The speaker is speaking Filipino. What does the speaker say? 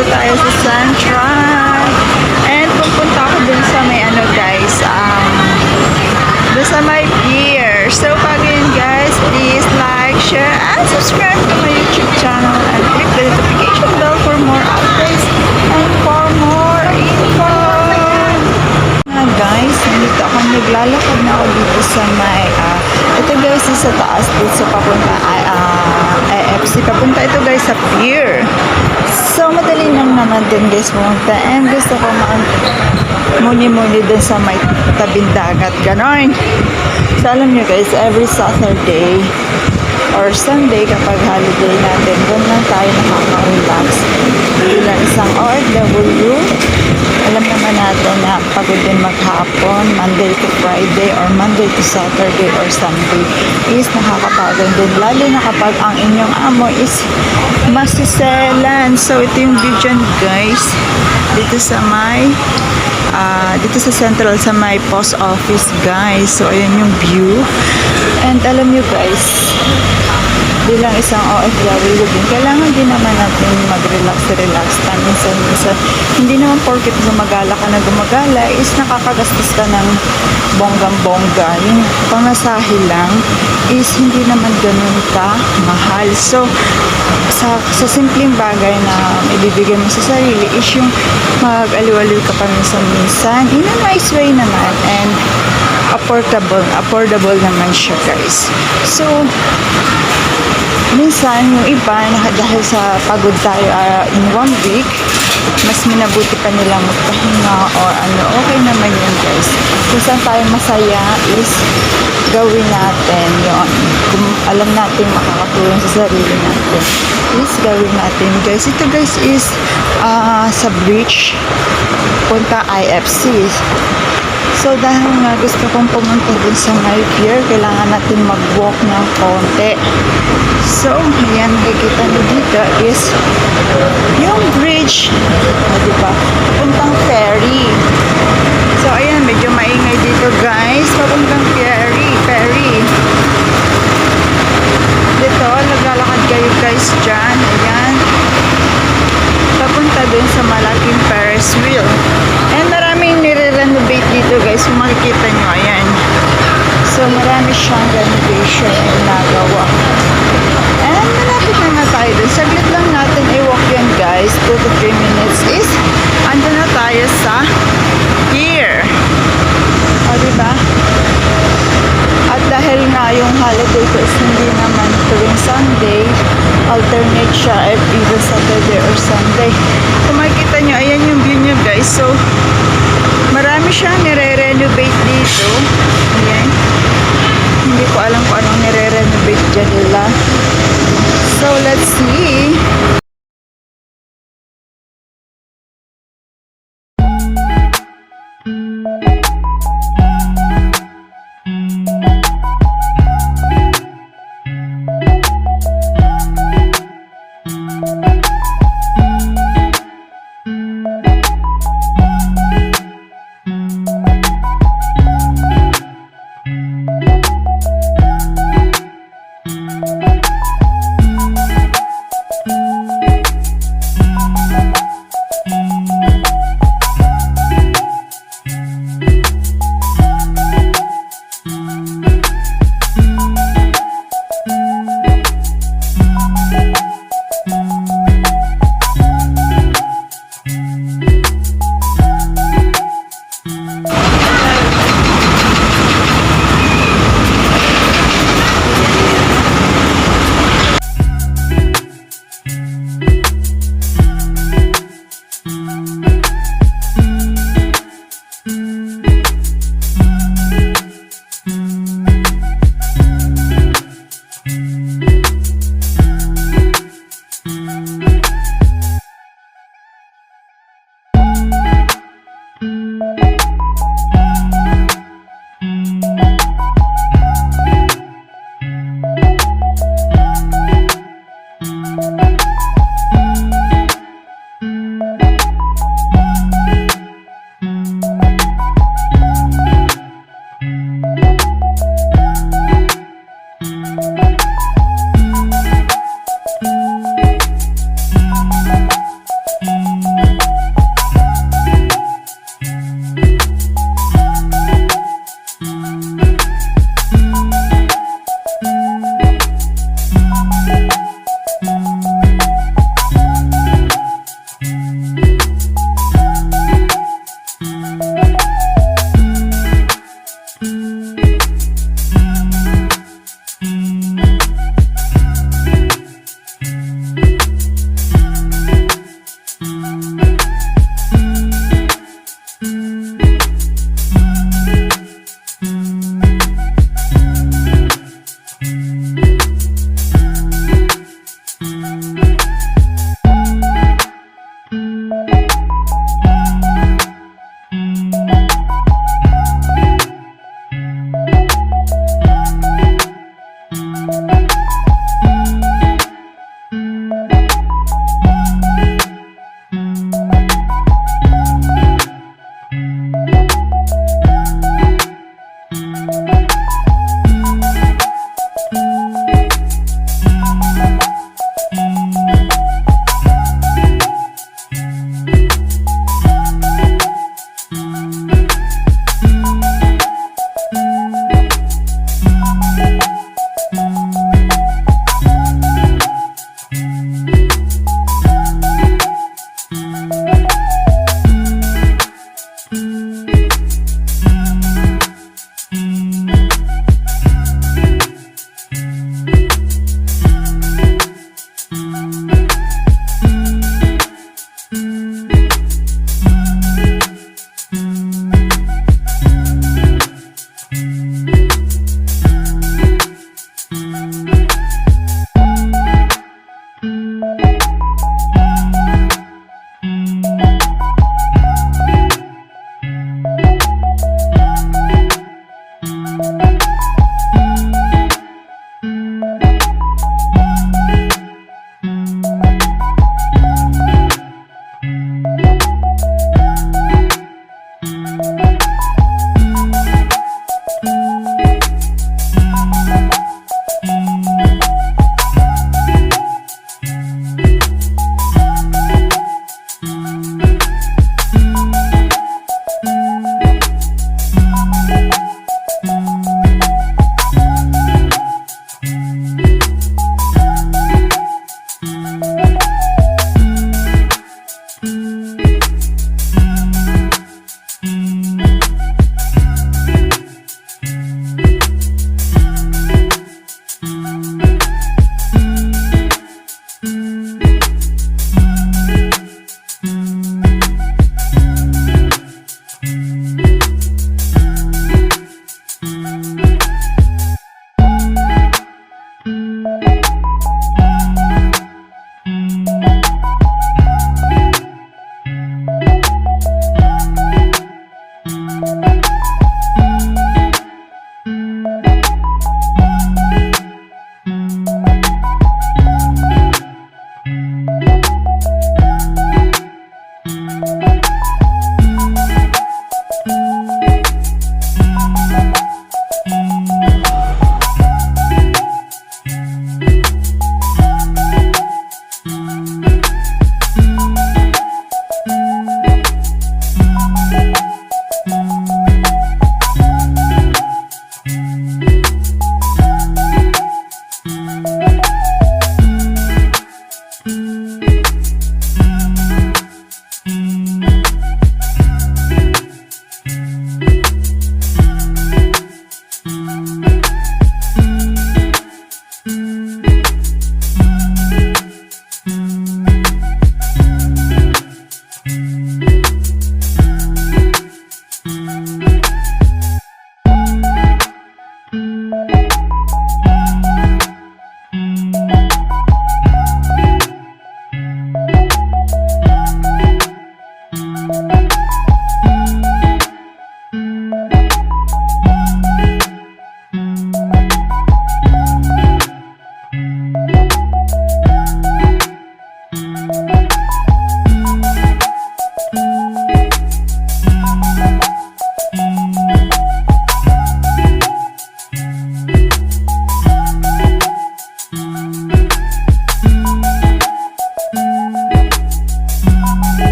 nandito tayo sa Central. And pupunta ako dun sa may ano guys, um, dun sa may pier. So pag yun guys, please like, share, and subscribe to my YouTube channel. And click the notification nandito ako naglalakad na ako dito sa may, ah, ito guys, sa taas dito sa papunta, ay, ah, AFC, papunta ito guys sa pier. So, madali lang naman din guys pumunta. And gusto ko maan muni-muni din sa may tabing dagat, ganon. So, alam nyo guys, every Saturday or Sunday kapag holiday natin, doon lang tayo nakaka-relax. Bilang isang OFW, alam naman natin na pagod din maghapon, Monday to Friday or Monday to Saturday or Sunday is nakakapagod din. Lalo na kapag ang inyong amo is masiselan. So, ito yung dyan, guys. Dito sa may ah, dito sa central sa may post office guys so ayan yung view and alam nyo guys bilang isang OFW din, kailangan din naman natin mag-relax-relax minsan-minsan. Hindi naman porket gumagala ka na gumagala is nakakagastos ka ng bonggang-bongga. Yung pamasahe lang is hindi naman ganun ka mahal. So, sa, sa simpleng bagay na ibibigay mo sa sarili is yung mag-aliwaliw ka pa minsan-minsan in a nice way naman and affordable affordable naman siya guys so minsan yung iba dahil sa pagod tayo ah, in one week mas minabuti pa nilang magpahinga or ano. Okay naman yun guys. Kung saan tayo masaya is gawin natin yon kung alam natin makakatulong sa sarili natin is gawin natin. Guys ito guys is ah, sa beach punta IFC So dahil nga gusto kong pumunta dun sa my pier, kailangan natin mag-walk ng konti. So, ayan, nakikita nyo dito is yung bridge, o, diba? Puntang ferry. So, ayan, medyo maingay dito guys. Papuntang ferry, ferry. Dito, naglalakad kayo guys dyan. Ayan. Papunta dun sa malaking Ferris wheel. And nire-renovate dito guys. Kung makikita nyo, ayan. So, marami siyang renovation na nagawa. And malapit na nga tayo dun. Saglit lang natin i-walk yan guys. 2 to 3 minutes is ando na tayo sa pier. O, diba? At dahil nga yung holiday ko is hindi naman tuwing Sunday, alternate siya if either Saturday or Sunday. Kung makikita nyo, ayan yung view nyo guys. So, marami siyang nire-renovate dito. Ayan. Hindi ko alam kung anong nire-renovate dyan nila. So, let's see.